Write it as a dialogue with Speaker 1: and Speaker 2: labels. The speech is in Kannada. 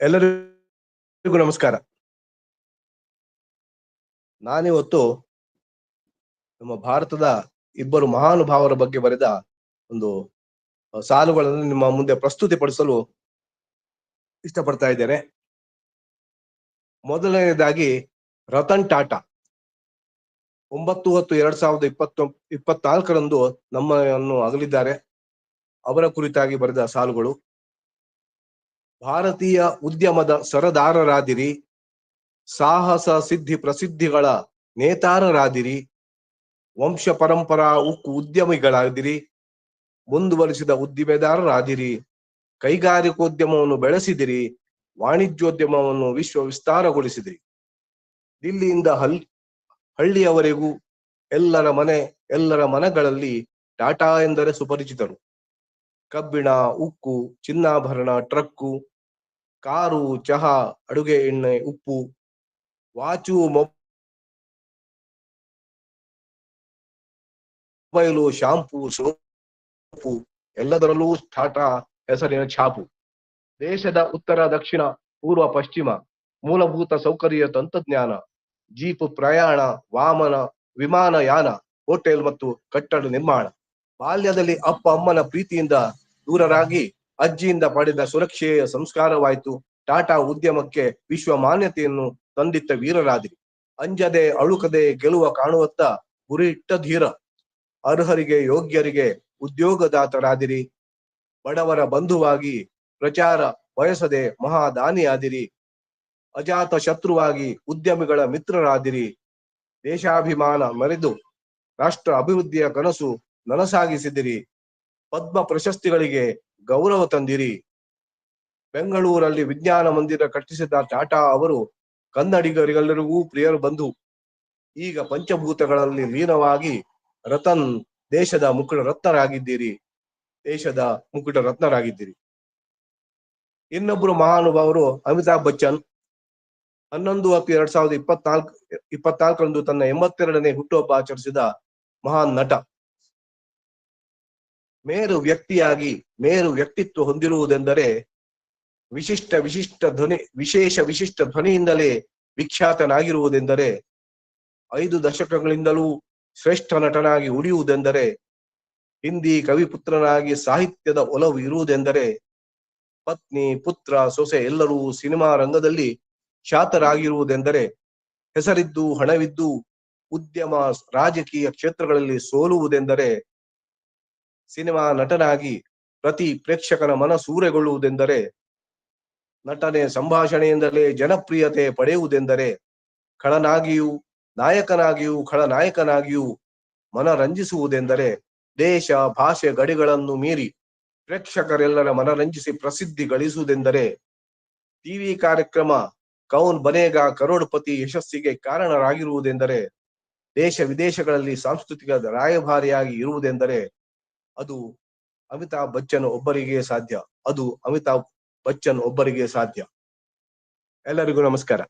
Speaker 1: ಎಲ್ಲರಿಗೂ ನಮಸ್ಕಾರ. ನಾನಿವತ್ತು ನಮ್ಮ ಭಾರತದ ಇಬ್ಬರು ಮಹಾನುಭಾವರ ಬಗ್ಗೆ ಬರೆದ ಒಂದು ಸಾಲುಗಳನ್ನು ನಿಮ್ಮ ಮುಂದೆ ಪ್ರಸ್ತುತಿಪಡಿಸಲು ಇಷ್ಟಪಡ್ತಾ ಇದ್ದೇನೆ. ಮೊದಲನೆಯದಾಗಿ ರತನ್ ಟಾಟಾ. ಒಂಬತ್ತು ಹತ್ತು, ಎರಡ್ ಸಾವಿರದ ಇಪ್ಪತ್ತೊ, ಇಪ್ಪತ್ನಾಲ್ಕರಂದು ನಮ್ಮನ್ನು ಅಗಲಿದ್ದಾರೆ. ಅವರ ಕುರಿತಾಗಿ ಬರೆದ ಸಾಲುಗಳು. ಭಾರತೀಯ ಉದ್ಯಮದ ಸರದಾರರಾದಿರಿ, ಸಾಹಸ ಸಿದ್ಧಿ ಪ್ರಸಿದ್ಧಿಗಳ ನೇತಾರರಾದಿರಿ, ವಂಶ ಪರಂಪರಾ ಉಕ್ಕು ಉದ್ಯಮಿಗಳಾದಿರಿ, ಮುಂದುವರಿಸಿದ ಉದ್ದಿಮೆದಾರರಾದಿರಿ, ಕೈಗಾರಿಕೋದ್ಯಮವನ್ನು ಬೆಳೆಸಿದಿರಿ, ವಾಣಿಜ್ಯೋದ್ಯಮವನ್ನು ವಿಶ್ವ ವಿಸ್ತಾರಗೊಳಿಸಿದಿರಿ. ದಿಲ್ಲಿಯಿಂದ ಹಲ್, ಹಳ್ಳಿಯವರೆಗೂ ಎಲ್ಲರ ಮನೆ, ಎಲ್ಲರ ಮನಗಳಲ್ಲಿ ಟಾಟಾ ಎಂದರೆ ಸುಪರಿಚಿತರು. ಕಬ್ಬಿಣ, ಉಕ್ಕು, ಚಿನ್ನಾಭರಣ, ಟ್ರಕ್ಕು, ಕಾರು, ಚಹಾ, ಅಡುಗೆ ಎಣ್ಣೆ, ಉಪ್ಪು, ವಾಚು, ಮೊಬೈಲು, ಶಾಂಪೂ, ಸೋಪು, ಎಲ್ಲದರಲ್ಲೂ ಟಾಟಾ ಹೆಸರಿನ ಛಾಪು. ದೇಶದ ಉತ್ತರ, ದಕ್ಷಿಣ, ಪೂರ್ವ, ಪಶ್ಚಿಮ, ಮೂಲಭೂತ ಸೌಕರ್ಯ, ತಂತ್ರಜ್ಞಾನ, ಜೀಪ್ ಪ್ರಯಾಣ, ವಾಮನ, ವಿಮಾನಯಾನ, ಹೋಟೆಲ್ ಮತ್ತು ಕಟ್ಟಡ ನಿರ್ಮಾಣ. ಬಾಲ್ಯದಲ್ಲಿ ಅಪ್ಪ ಅಮ್ಮನ ಪ್ರೀತಿಯಿಂದ ದೂರರಾಗಿ ಅಜ್ಜಿಯಿಂದ ಪಡೆದ ಸುರಕ್ಷೆಯ ಸಂಸ್ಕಾರವಾಯಿತು. ಟಾಟಾ ಉದ್ಯಮಕ್ಕೆ ವಿಶ್ವ ಮಾನ್ಯತೆಯನ್ನು ತಂದಿತ್ತ ವೀರರಾದಿರಿ. ಅಂಜದೆ ಅಳುಕದೆ ಗೆಲುವ ಕಾಣುವತ್ತ ಗುರಿ ಇಟ್ಟ ಧೀರ. ಅರ್ಹರಿಗೆ ಯೋಗ್ಯರಿಗೆ ಉದ್ಯೋಗದಾತರಾದಿರಿ. ಬಡವರ ಬಂಧುವಾಗಿ ಪ್ರಚಾರ ಬಯಸದೆ ಮಹಾದಾನಿಯಾದಿರಿ. ಅಜಾತ ಶತ್ರುವಾಗಿ ಉದ್ಯಮಿಗಳ ಮಿತ್ರರಾದಿರಿ. ದೇಶಾಭಿಮಾನ ಮರೆದು ರಾಷ್ಟ್ರ ಅಭಿವೃದ್ಧಿಯ ಕನಸು ನನಸಾಗಿಸಿದಿರಿ. ಪದ್ಮ ಪ್ರಶಸ್ತಿಗಳಿಗೆ ಗೌರವ ತಂದಿರಿ. ಬೆಂಗಳೂರಲ್ಲಿ ವಿಜ್ಞಾನ ಮಂದಿರ ಕಟ್ಟಿಸಿದ ಟಾಟಾ ಅವರು ಕನ್ನಡಿಗರಿಗೆಲ್ಲರಿಗೂ ಪ್ರಿಯರು ಬಂಧು ಈಗ ಪಂಚಭೂತಗಳಲ್ಲಿ ಲೀನವಾಗಿ ರತನ್ ದೇಶದ ಮುಕುಟ ರತ್ನರಾಗಿದ್ದೀರಿ. ದೇಶದ ಮುಕುಟ ರತ್ನರಾಗಿದ್ದೀರಿ. ಇನ್ನೊಬ್ಬರು ಮಹಾನುಭಾವರು ಅಮಿತಾಬ್ ಬಚ್ಚನ್. ಹನ್ನೊಂದು ಹತ್ತು ಎರಡ್ ಸಾವಿರದ ಇಪ್ಪತ್ನಾಲ್ಕು, ಇಪ್ಪತ್ನಾಲ್ಕರಂದು ತನ್ನ ಎಂಬತ್ತೆರಡನೇ ಹುಟ್ಟುಹಬ್ಬ ಆಚರಿಸಿದ ಮಹಾನ್ ನಟ. ಮೇರು ವ್ಯಕ್ತಿಯಾಗಿ, ಮೇರು ವ್ಯಕ್ತಿತ್ವ ಹೊಂದಿರುವುದೆಂದರೆ ವಿಶಿಷ್ಟ ವಿಶಿಷ್ಟ ಧ್ವನಿ, ವಿಶೇಷ, ವಿಶಿಷ್ಟ ಧ್ವನಿಯಿಂದಲೇ ವಿಖ್ಯಾತನಾಗಿರುವುದೆಂದರೆ ಐದು ದಶಕಗಳಿಂದಲೂ ಶ್ರೇಷ್ಠ ನಟನಾಗಿ ಉಳಿಯುವುದೆಂದರೆ ಹಿಂದಿ ಕವಿಪುತ್ರನಾಗಿ ಸಾಹಿತ್ಯದ ಒಲವು ಇರುವುದೆಂದರೆ ಪತ್ನಿ, ಪುತ್ರ, ಸೊಸೆ ಎಲ್ಲರೂ ಸಿನಿಮಾ ರಂಗದಲ್ಲಿ ಖ್ಯಾತರಾಗಿರುವುದೆಂದರೆ ಹೆಸರಿದ್ದು, ಹಣವಿದ್ದು ಉದ್ಯಮ, ರಾಜಕೀಯ ಕ್ಷೇತ್ರಗಳಲ್ಲಿ ಸೋಲುವುದೆಂದರೆ ಸಿನಿಮಾ ನಟನಾಗಿ ಪ್ರತಿ ಪ್ರೇಕ್ಷಕನ ಮನ ಸೂರೆಗೊಳ್ಳುವುದೆಂದರೆ ನಟನೆ ಸಂಭಾಷಣೆಯಿಂದಲೇ ಜನಪ್ರಿಯತೆ ಪಡೆಯುವುದೆಂದರೆ, ಖಳನಾಗಿಯೂ ನಾಯಕನಾಗಿಯೂ ಖಳನಾಯಕನಾಗಿಯೂ ಮನರಂಜಿಸುವುದೆಂದರೆ, ದೇಶ, ಭಾಷೆ ಗಡಿಗಳನ್ನು ಮೀರಿ ಪ್ರೇಕ್ಷಕರೆಲ್ಲರ ಮನರಂಜಿಸಿ ಪ್ರಸಿದ್ಧಿ ಗಳಿಸುವುದೆಂದರೆ, ಟಿವಿ ಕಾರ್ಯಕ್ರಮ ಕೌನ್ ಬನೇಗ ಕರೋಡ್ಪತಿ ಯಶಸ್ಸಿಗೆ ಕಾರಣರಾಗಿರುವುದೆಂದರೆ, ದೇಶ ವಿದೇಶಗಳಲ್ಲಿ ಸಾಂಸ್ಕೃತಿಕ ರಾಯಭಾರಿಯಾಗಿ ಇರುವುದೆಂದರೆ ಅದು ಅಮಿತಾಬ್ ಬಚ್ಚನ್ ಒಬ್ಬರಿಗೆ ಸಾಧ್ಯ. ಅದು ಅಮಿತಾಬ್ ಬಚ್ಚನ್ ಒಬ್ಬರಿಗೆ ಸಾಧ್ಯ. ಎಲ್ಲರಿಗೂ ನಮಸ್ಕಾರ.